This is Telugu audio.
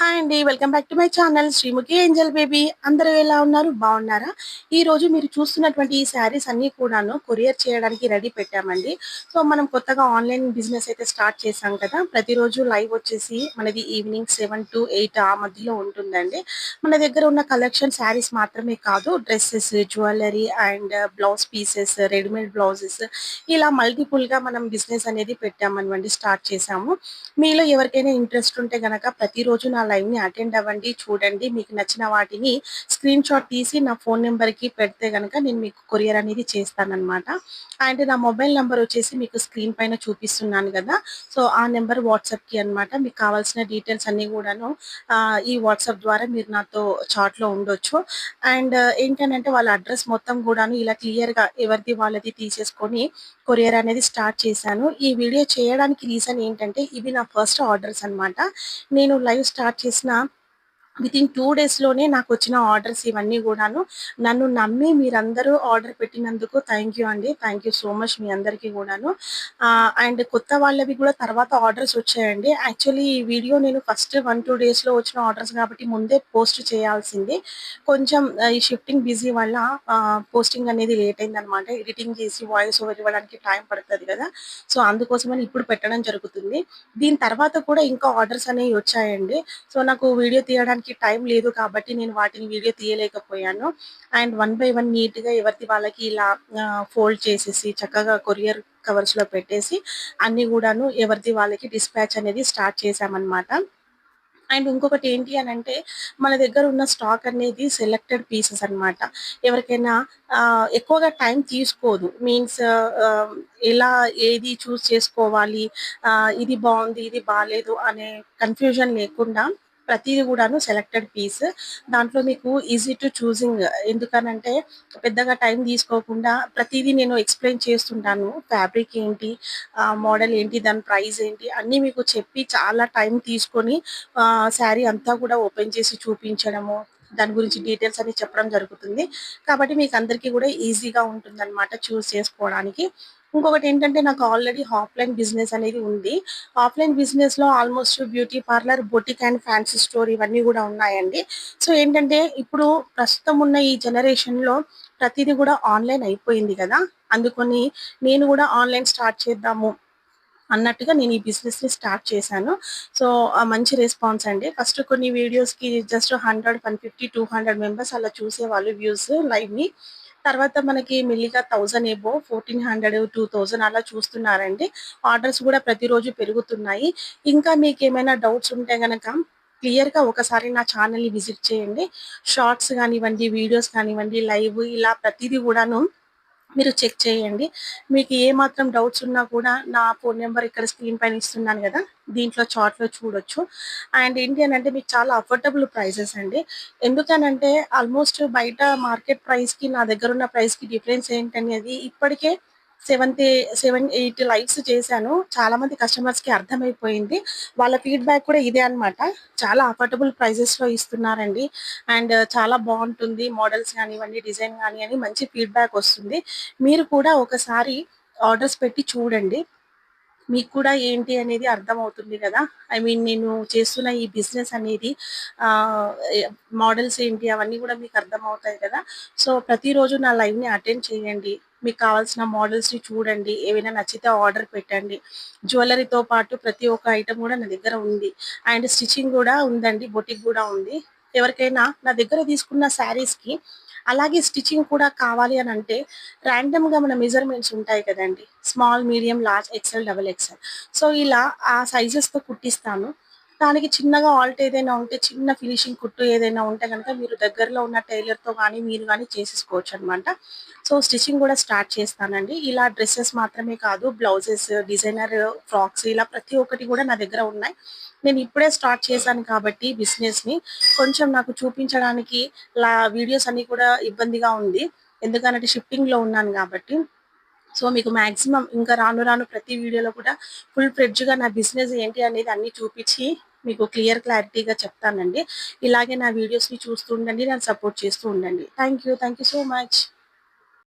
హాయ్ అండి. Welcome back to my channel Sreemukhi angel baby. అందరూ ఎలా ఉన్నారు? బాగున్నారా? ఈ రోజు మీరు చూస్తున్నటువంటి ఈ శారీస్ అన్ని కూడాను కొరియర్ చేయడానికి రెడీ పెట్టామండి. సో మనం కొత్తగా ఆన్లైన్ బిజినెస్ అయితే స్టార్ట్ చేసాం కదా. ప్రతిరోజు లైవ్ వచ్చేసి మనది ఈవినింగ్ సెవెన్ టు ఎయిట్ ఆ మధ్యలో ఉంటుందండి. మన దగ్గర ఉన్న కలెక్షన్ శారీస్ మాత్రమే కాదు dresses jewellery and blouse pieces readymade blouses ఇలా మల్టిపుల్గా మనం బిజినెస్ అనేది పెట్టామనమండి స్టార్ట్ చేసాము మీలో ఎవరికైనా ఇంట్రెస్ట్ ఉంటే గనక ప్రతిరోజు నా లైవ్ని అటెండ్ అవ్వండి చూడండి. మీకు నచ్చిన వాటిని స్క్రీన్ షాట్ తీసి నా ఫోన్ నెంబర్కి పెడితే కనుక నేను మీకు కొరియర్ అనేది చేస్తానన్నమాట. అండ్ నా మొబైల్ నెంబర్ వచ్చేసి మీకు స్క్రీన్ పైన చూపిస్తున్నాను కదా. సో ఆ నెంబర్ వాట్సాప్కి అన్నమాట. మీకు కావాల్సిన డీటెయిల్స్ అన్ని కూడాను ఈ వాట్సాప్ ద్వారా మీరు నాతో చాట్లో ఉండొచ్చు. అండ్ ఏంటంటే వాళ్ళ అడ్రస్ మొత్తం కూడాను ఇలా క్లియర్గా ఎవరిది వాళ్ళది తీసేసుకొని కొరియర్ అనేది స్టార్ట్ చేశాను. ఈ వీడియో చేయడానికి రీజన్ ఏంటంటే ఇవి నా ఫస్ట్ ఆర్డర్స్ అన్నమాట. నేను లైవ్ స్టార్ట్ చేసిన విత్ ఇన్ టూ డేస్లోనే నాకు వచ్చిన ఆర్డర్స్ ఇవన్నీ కూడాను. నన్ను నమ్మి మీరందరూ ఆర్డర్ పెట్టినందుకు థ్యాంక్ యూ అండి. థ్యాంక్ యూ సో మచ్ మీ అందరికీ కూడాను. అండ్ కొత్త వాళ్ళవి కూడా తర్వాత ఆర్డర్స్ వచ్చాయండి. యాక్చువల్లీ ఈ వీడియో నేను ఫస్ట్ వన్ టూ డేస్లో వచ్చిన ఆర్డర్స్ కాబట్టి ముందే పోస్ట్ చేయాల్సింది. కొంచెం ఈ షిఫ్టింగ్ బిజీ వల్ల పోస్టింగ్ అనేది లేట్ అయిందనమాట ఎడిటింగ్ చేసి వాయిస్ ఓవర్ ఇవ్వడానికి టైం పడుతుంది కదా. సో అందుకోసమని ఇప్పుడు పెట్టడం జరుగుతుంది. దీని తర్వాత కూడా ఇంకా ఆర్డర్స్ అనేవి వచ్చాయండి. సో నాకు వీడియో తీయడానికి టైం లేదు కాబట్టి నేను వాటిని వీడియో తీయలేకపోయాను. అండ్ వన్ బై వన్ నీట్గా ఎవరిది వాళ్ళకి ఇలా ఫోల్డ్ చేసేసి చక్కగా కొరియర్ కవర్స్లో పెట్టేసి అన్ని కూడాను ఎవరిది వాళ్ళకి డిస్పాచ్ అనేది స్టార్ట్ చేశామన్నమాట. అండ్ ఇంకొకటి ఏంటి అని అంటే మన దగ్గర ఉన్న స్టాక్ అనేది సెలెక్టెడ్ పీసెస్ అన్నమాట. ఎవరికైనా ఎక్కువగా టైం తీసుకోదు. మీన్స్ ఎలా ఏది చూస్ చేసుకోవాలి ఇది బాగుంది ఇది బాగాలేదు అనే కన్ఫ్యూజన్ లేకుండా ప్రతిదీ కూడాను సెలెక్టెడ్ పీస్ దాంట్లో మీకు ఈజీ టు చూసింగ్ ఎందుకనంటే పెద్దగా టైం తీసుకోకుండా ప్రతిదీ నేను ఎక్స్ప్లెయిన్ చేస్తుంటాను. ఫ్యాబ్రిక్ ఏంటి మోడల్ ఏంటి దాని ప్రైస్ ఏంటి అన్నీ మీకు చెప్పి చాలా టైం తీసుకొని శారీ అంతా కూడా ఓపెన్ చేసి చూపించడము దాని గురించి డీటెయిల్స్ అని చెప్పడం జరుగుతుంది. కాబట్టి మీకు అందరికీ కూడా ఈజీగా ఉంటుంది అనమాట చూస్ చేసుకోవడానికి. ఇంకొకటి ఏంటంటే నాకు ఆల్రెడీ ఆఫ్లైన్ బిజినెస్ అనేది ఉంది. ఆఫ్లైన్ బిజినెస్లో almost beauty parlour boutique and fancy store ఇవన్నీ కూడా ఉన్నాయండి. సో ఏంటంటే ఇప్పుడు ప్రస్తుతం ఉన్న ఈ జనరేషన్లో ప్రతిదీ కూడా ఆన్లైన్ అయిపోయింది కదా. అందుకని నేను కూడా ఆన్లైన్ స్టార్ట్ చేద్దాము అన్నట్టుగా నేను ఈ బిజినెస్ని స్టార్ట్ చేశాను. సో మంచి రెస్పాన్స్ అండి. ఫస్ట్ కొన్ని వీడియోస్కి just hundred one fifty two hundred members అలా చూసేవాళ్ళు వ్యూస్ లైవ్ని. తర్వాత మనకి మెల్లిగా thousand above fourteen hundred two thousand అలా చూస్తున్నారండి. ఆర్డర్స్ కూడా ప్రతిరోజు పెరుగుతున్నాయి. ఇంకా మీకు ఏమైనా డౌట్స్ ఉంటే గనక క్లియర్గా ఒకసారి నా ఛానల్ని విజిట్ చేయండి. షార్ట్స్ కానివ్వండి వీడియోస్ కానివ్వండి లైవ్ ఇలా ప్రతిదీ కూడాను మీరు చెక్ చేయండి. మీకు ఏ మాత్రం డౌట్స్ ఉన్నా కూడా నా ఫోన్ నెంబర్ ఇక్కడ స్క్రీన్ పైన ఇస్తున్నాను కదా దీంట్లో చాట్లో చూడొచ్చు. అండ్ ఏంటి అని అంటే మీకు చాలా అఫోర్డబుల్ ప్రైసెస్ అండి. ఎందుకనంటే ఆల్మోస్ట్ బయట మార్కెట్ ప్రైస్కి నా దగ్గర ఉన్న ప్రైస్కి డిఫరెన్స్ ఏంటనేది ఇప్పటికే సెవెంత్ సెవెన్ ఎయిట్ లైవ్స్ చేశాను. చాలా మంది కస్టమర్స్కి అర్థమైపోయింది. వాళ్ళ ఫీడ్బ్యాక్ కూడా ఇదే అన్నమాట. చాలా అఫోర్డబుల్ ప్రైజెస్లో ఇస్తున్నారండి. అండ్ చాలా బాగుంటుంది. మోడల్స్ కానివ్వండి డిజైన్ కానీ అని మంచి ఫీడ్బ్యాక్ వస్తుంది. మీరు కూడా ఒకసారి ఆర్డర్స్ పెట్టి చూడండి. మీకు కూడా ఏంటి అనేది అర్థమవుతుంది కదా. ఐ మీన్ నేను చేస్తున్న ఈ బిజినెస్ అనేది మోడల్స్ ఏంటి అవన్నీ కూడా మీకు అర్థమవుతాయి కదా. సో ప్రతిరోజు నా లైవ్ని అటెండ్ చేయండి. మీకు కావాల్సిన మోడల్స్ని చూడండి. ఏవైనా నచ్చితే ఆర్డర్ పెట్టండి. జ్యువెలరీతో పాటు ప్రతి ఒక్క ఐటెం కూడా నా దగ్గర ఉంది. అండ్ స్టిచ్చింగ్ కూడా ఉందండి. బొటిక్ కూడా ఉంది. ఎవరికైనా నా దగ్గర తీసుకున్న శారీస్కి అలాగే స్టిచ్చింగ్ కూడా కావాలి అని అంటే ర్యాండమ్గా మన మెజర్మెంట్స్ ఉంటాయి కదండి. Small medium large XL double XL so ఇలా ఆ సైజెస్తో కుట్టిస్తాను. దానికి చిన్నగా ఆల్ట్ ఏదైనా ఉంటే చిన్న ఫినిషింగ్ కుట్టు ఏదైనా ఉంటే కనుక మీరు దగ్గరలో ఉన్న టైలర్తో కానీ మీరు కానీ చేసేసుకోవచ్చు అనమాట సో స్టిచ్చింగ్ కూడా స్టార్ట్ చేస్తానండి. ఇలా డ్రెస్సెస్ మాత్రమే కాదు బ్లౌజెస్ డిజైనర్ ఫ్రాక్స్ ఇలా ప్రతి ఒక్కటి కూడా నా దగ్గర ఉన్నాయి. నేను ఇప్పుడే స్టార్ట్ చేశాను కాబట్టి బిజినెస్ని. కొంచెం నాకు చూపించడానికి లా వీడియోస్ అన్ని కూడా ఇబ్బందిగా ఉంది. ఎందుకంటే షిఫ్టింగ్లో ఉన్నాను కాబట్టి. సో మీకు మాక్సిమం ఇంకా రాను రాను ప్రతి వీడియోలో కూడా ఫుల్ ఫ్రెడ్జ్గా నా బిజినెస్ ఏంటి అనేది అన్ని చూపించి మీకు క్లియర్ క్లారిటీగా చెప్తానండి. ఇలాగే నా వీడియోస్ని చూస్తూ ఉండండి నన్ను సపోర్ట్ చేస్తూ ఉండండి. Thank you thank you so much.